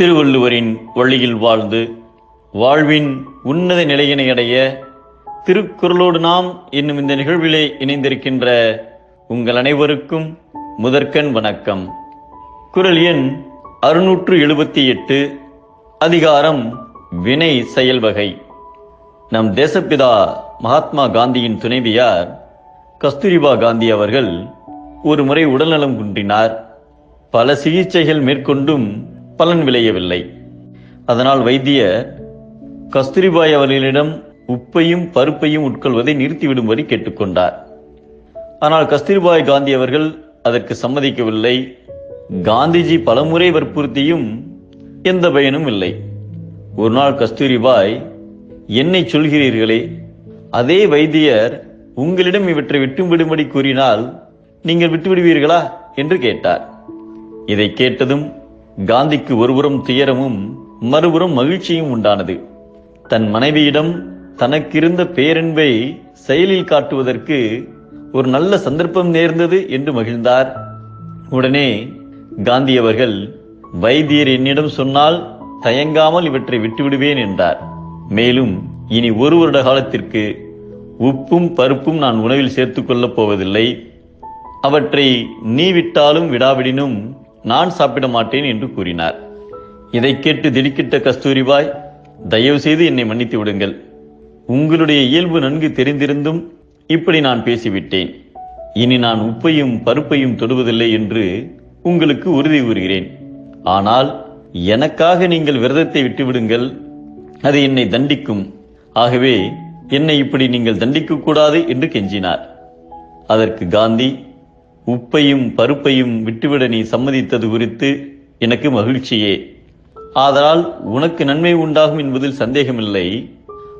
திருவள்ளுவரின் வழியில் வாழ்ந்து வாழ்வின் உன்னத நிலையினை அடைய திருக்குறளோடு நாம் என்னும் இந்த நிகழ்விலே இணைந்திருக்கின்ற உங்கள் அனைவருக்கும் முதற்கண் வணக்கம். குரல் எண் அறுநூற்று எழுபத்தி எட்டு அதிகாரம் வினை செயல்வகை நம் தேசப்பிதா மகாத்மா காந்தியின் துணைவியார் கஸ்தூரிபா காந்தி அவர்கள் ஒரு முறை உடல்நலம் குன்றினார். பல சிகிச்சைகள் மேற்கொண்டும் பலன் விளையவில்லை. அதனால் வைத்தியர் கஸ்தூரிபாய் அவர்களிடம் உப்பையும் பருப்பையும் உட்கொள்வதை நிறுத்திவிடும்படி கேட்டுக்கொண்டார். ஆனால் கஸ்தூரிபாய் காந்தி அவர்கள் அதற்கு சம்மதிக்கவில்லை. காந்திஜி பலமுறை வற்புறுத்தியும் எந்த பயனும் இல்லை. ஒரு நாள் கஸ்தூரிபாய் என்னை சொல்கிறீர்களே அதே வைத்தியர் உங்களிடம் இவற்றை விட்டுவிடும்படி கூறினால் நீங்கள் விட்டுவிடுவீர்களா? என்று கேட்டார். இதை கேட்டதும் காந்திக்கு ஒருபுறம் துயரமும் மறுபுறம் மகிழ்ச்சியும் உண்டானது. தன் மனைவியிடம் தனக்கிருந்த பேரன்பை செயலில் காட்டுவதற்கு ஒரு நல்ல சந்தர்ப்பம் நேர்ந்தது என்று மகிழ்ந்தார். உடனே காந்தி அவர்கள் வைத்தியர் என்னிடம் சொன்னால் தயங்காமல் இவற்றை விட்டுவிடுவேன் என்றார். மேலும் இனி ஒரு வருட காலத்திற்கு உப்பும் பருப்பும் நான் உணவில் சேர்த்துக் கொள்ளப் போவதில்லை. அவற்றை நீ விட்டாலும் விடாவிடினும் நான் சாப்பிட மாட்டேன் என்று கூறினார். இதை கேட்டு திடுக்கிட்ட கஸ்தூரிபாய் தயவு செய்து என்னை மன்னித்து விடுங்கள். உங்களுடைய இயல்பு நன்கு தெரிந்திருந்தும் இப்படி நான் பேசிவிட்டேன். இனி நான் உப்பையும் பருப்பையும் தொடுவதில்லை என்று உங்களுக்கு உறுதி கூறுகிறேன். ஆனால் எனக்காக நீங்கள் விரதத்தை விட்டுவிடுங்கள். அது என்னை தண்டிக்கும். ஆகவே என்னை இப்படி நீங்கள் தண்டிக்க கூடாது என்று கெஞ்சினார். அதற்கு காந்தி உப்பையும் பருப்பையும் விட்டுவிட நீ சம்மதித்தது குறித்து எனக்கு மகிழ்ச்சியே. ஆதலால் உனக்கு நன்மை உண்டாகும் என்பதில் சந்தேகமில்லை.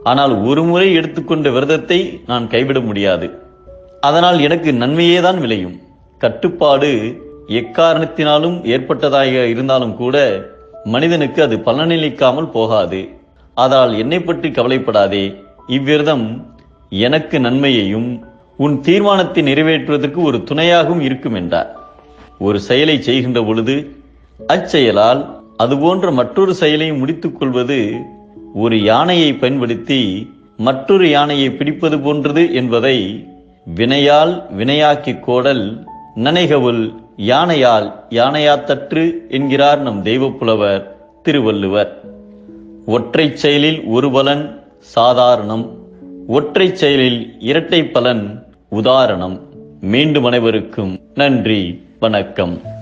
ஆனால் ஒரு முறை எடுத்துக்கொண்ட விரதத்தை நான் கைவிட முடியாது. அதனால் எனக்கு நன்மையேதான் விளையும். கட்டுப்பாடு எக்காரணத்தினாலும் ஏற்பட்டதாக இருந்தாலும் கூட மனிதனுக்கு அது பலனளிக்காமல் போகாது. அதனால் என்னை பற்றி கவலைப்படாதே. இவ்விரதம் எனக்கு நன்மையையும் உன் தீர்மானத்தை நிறைவேற்றுவதற்கு ஒரு துணையாகவும் இருக்கும் என்றார். ஒரு செயலை செய்கின்ற பொழுது அச்செயலால் அதுபோன்ற மற்றொரு செயலையும் முடித்துக் கொள்வது ஒரு யானையை பயன்படுத்தி மற்றொரு யானையை பிடிப்பது போன்றது என்பதை வினையால் வினையாக்கி கோடல் நனைகவுல் யானையால் யானையாத்தற்று என்கிறார் நம் தெய்வப்புலவர் திருவள்ளுவர். ஒற்றைச் செயலில் ஒரு பலன் சாதாரணம் ஒற்றைச் செயலில் இரட்டை பலன் உதாரணம். மீண்டும் அனைவருக்கும் நன்றி வணக்கம்.